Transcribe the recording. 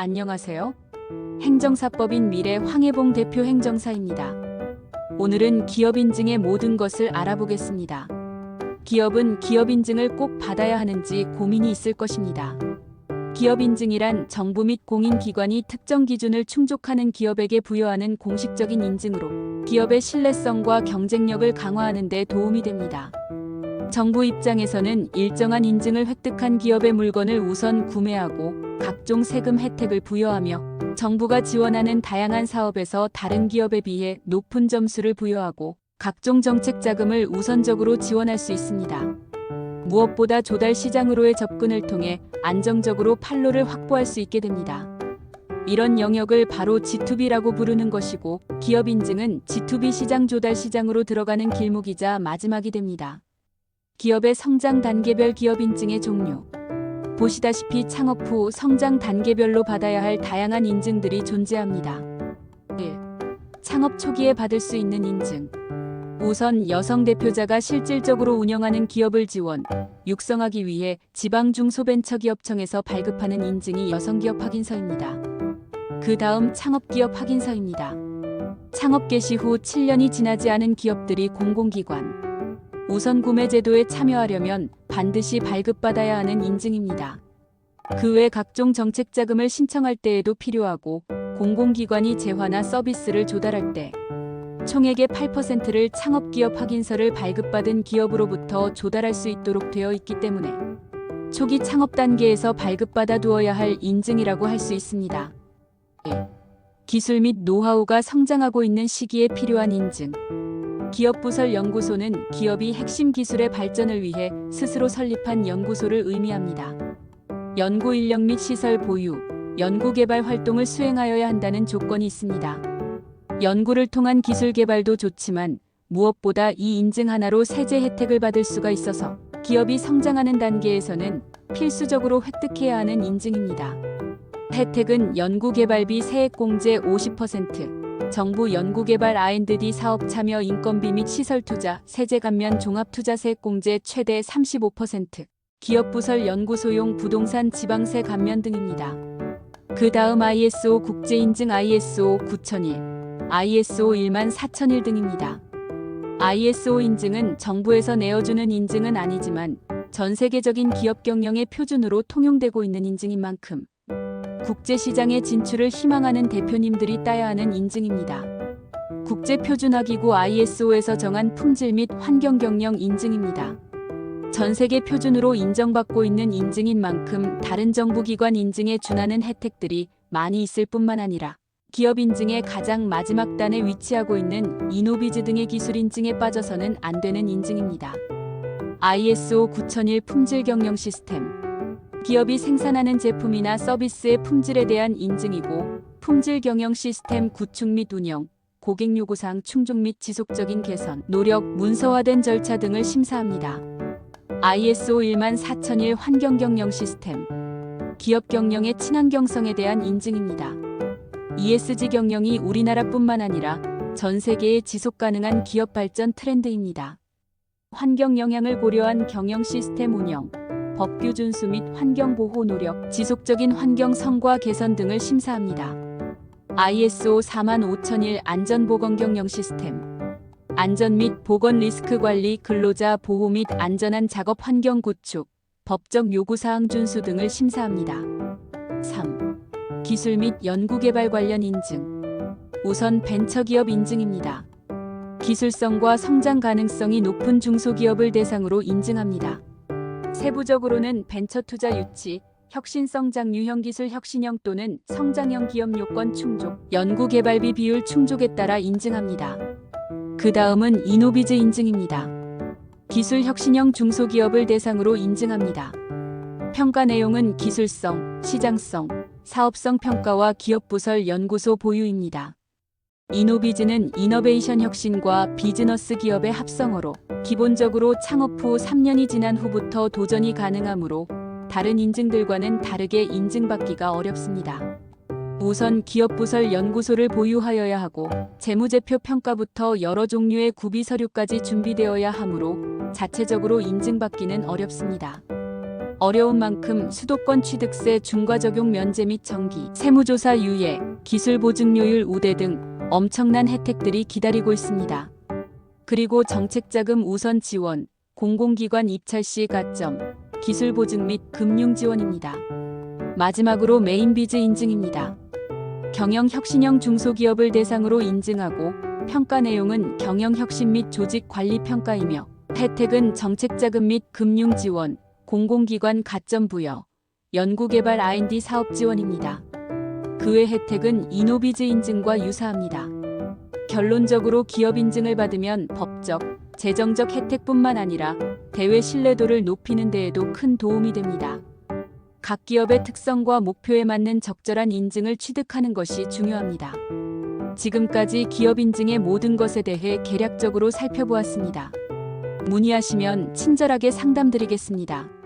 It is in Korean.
안녕하세요. 행정사법인 미래 황해봉 대표 행정사입니다. 오늘은 기업 인증의 모든 것을 알아보겠습니다. 기업은 기업 인증을 꼭 받아야 하는지 고민이 있을 것입니다. 기업 인증이란 정부 및 공인기관이 특정 기준을 충족하는 기업에게 부여하는 공식적인 인증으로 기업의 신뢰성과 경쟁력을 강화하는 데 도움이 됩니다. 정부 입장에서는 일정한 인증을 획득한 기업의 물건을 우선 구매하고 각종 세금 혜택을 부여하며 정부가 지원하는 다양한 사업에서 다른 기업에 비해 높은 점수를 부여하고 각종 정책 자금을 우선적으로 지원할 수 있습니다. 무엇보다 조달 시장으로의 접근을 통해 안정적으로 판로를 확보할 수 있게 됩니다. 이런 영역을 바로 G2B라고 부르는 것이고 기업 인증은 G2B 시장 조달 시장으로 들어가는 길목이자 마지막이 됩니다. 기업의 성장 단계별 기업 인증의 종류. 보시다시피 창업 후 성장 단계별로 받아야 할 다양한 인증들이 존재합니다. 1. 창업 초기에 받을 수 있는 인증. 우선 여성 대표자가 실질적으로 운영하는 기업을 지원, 육성하기 위해 지방 중소벤처기업청에서 발급하는 인증이 여성기업 확인서입니다. 그 다음 창업기업 확인서입니다. 창업 개시 후 7년이 지나지 않은 기업들이 공공기관, 우선 구매 제도에 참여하려면 반드시 발급받아야 하는 인증입니다. 그 외 각종 정책 자금을 신청할 때에도 필요하고 공공기관이 재화나 서비스를 조달할 때 총액의 8%를 창업기업 확인서를 발급받은 기업으로부터 조달할 수 있도록 되어 있기 때문에 초기 창업 단계에서 발급받아 두어야 할 인증이라고 할 수 있습니다. 기술 및 노하우가 성장하고 있는 시기에 필요한 인증. 기업부설 연구소는 기업이 핵심 기술의 발전을 위해 스스로 설립한 연구소를 의미합니다. 연구 인력 및 시설 보유, 연구 개발 활동을 수행하여야 한다는 조건이 있습니다. 연구를 통한 기술 개발도 좋지만 무엇보다 이 인증 하나로 세제 혜택을 받을 수가 있어서 기업이 성장하는 단계에서는 필수적으로 획득해야 하는 인증입니다. 혜택은 연구개발비 세액공제 50%, 정부 연구개발 R&D 사업 참여 인건비 및 시설 투자, 세제 감면 종합투자세액공제 최대 35%, 기업 부설 연구소용 부동산 지방세 감면 등입니다. 그 다음 ISO 국제인증 ISO 9001, ISO 1만 4001 등입니다. ISO 인증은 정부에서 내어주는 인증은 아니지만 전 세계적인 기업 경영의 표준으로 통용되고 있는 인증인 만큼 국제시장의 진출을 희망하는 대표님들이 따야 하는 인증입니다. 국제표준화기구 ISO에서 정한 품질 및 환경경영 인증입니다. 전 세계 표준으로 인정받고 있는 인증인 만큼 다른 정부기관 인증에 준하는 혜택들이 많이 있을 뿐만 아니라 기업 인증의 가장 마지막 단에 위치하고 있는 이노비즈 등의 기술 인증에 빠져서는 안 되는 인증입니다. ISO 9001 품질 경영 시스템 기업이 생산하는 제품이나 서비스의 품질에 대한 인증이고 품질 경영 시스템 구축 및 운영, 고객 요구사항 충족 및 지속적인 개선, 노력, 문서화된 절차 등을 심사합니다. ISO 1만 4001 환경 경영 시스템 기업 경영의 친환경성에 대한 인증입니다. ESG 경영이 우리나라뿐만 아니라 전 세계의 지속 가능한 기업 발전 트렌드입니다. 환경 영향을 고려한 경영 시스템 운영, 법규 준수 및 환경 보호 노력, 지속적인 환경 성과 개선 등을 심사합니다. ISO 45001 안전보건 경영 시스템 안전 및 보건 리스크 관리, 근로자 보호 및 안전한 작업 환경 구축, 법적 요구사항 준수 등을 심사합니다. 3. 기술 및 연구개발 관련 인증. 우선 벤처기업 인증입니다. 기술성과 성장 가능성이 높은 중소기업을 대상으로 인증합니다. 세부적으로는 벤처 투자 유치, 혁신성장 유형 기술 혁신형 또는 성장형 기업 요건 충족, 연구개발비 비율 충족에 따라 인증합니다. 그 다음은 이노비즈 인증입니다. 기술 혁신형 중소기업을 대상으로 인증합니다. 평가 내용은 기술성, 시장성, 사업성 평가와 기업 부설 연구소 보유입니다. 이노비즈는 이너베이션 혁신과 비즈너스 기업의 합성어로 기본적으로 창업 후 3년이 지난 후부터 도전이 가능하므로 다른 인증들과는 다르게 인증받기가 어렵습니다. 우선 기업 부설 연구소를 보유하여야 하고 재무제표 평가부터 여러 종류의 구비 서류까지 준비되어야 하므로 자체적으로 인증받기는 어렵습니다. 어려운 만큼 수도권 취득세 중과 적용 면제 및 정기, 세무조사 유예, 기술 보증료율 우대 등 엄청난 혜택들이 기다리고 있습니다. 그리고 정책자금 우선 지원, 공공기관 입찰 시 가점, 기술 보증 및 금융 지원입니다. 마지막으로 메인비즈 인증입니다. 경영 혁신형 중소기업을 대상으로 인증하고 평가 내용은 경영 혁신 및 조직 관리 평가이며 혜택은 정책자금 및 금융 지원, 공공기관 가점 부여, 연구개발 R&D 사업 지원입니다. 그외 혜택은 이노비즈 인증과 유사합니다. 결론적으로 기업 인증을 받으면 법적, 재정적 혜택뿐만 아니라 대외 신뢰도를 높이는 데에도 큰 도움이 됩니다. 각 기업의 특성과 목표에 맞는 적절한 인증을 취득하는 것이 중요합니다. 지금까지 기업 인증의 모든 것에 대해 개략적으로 살펴보았습니다. 문의하시면 친절하게 상담드리겠습니다.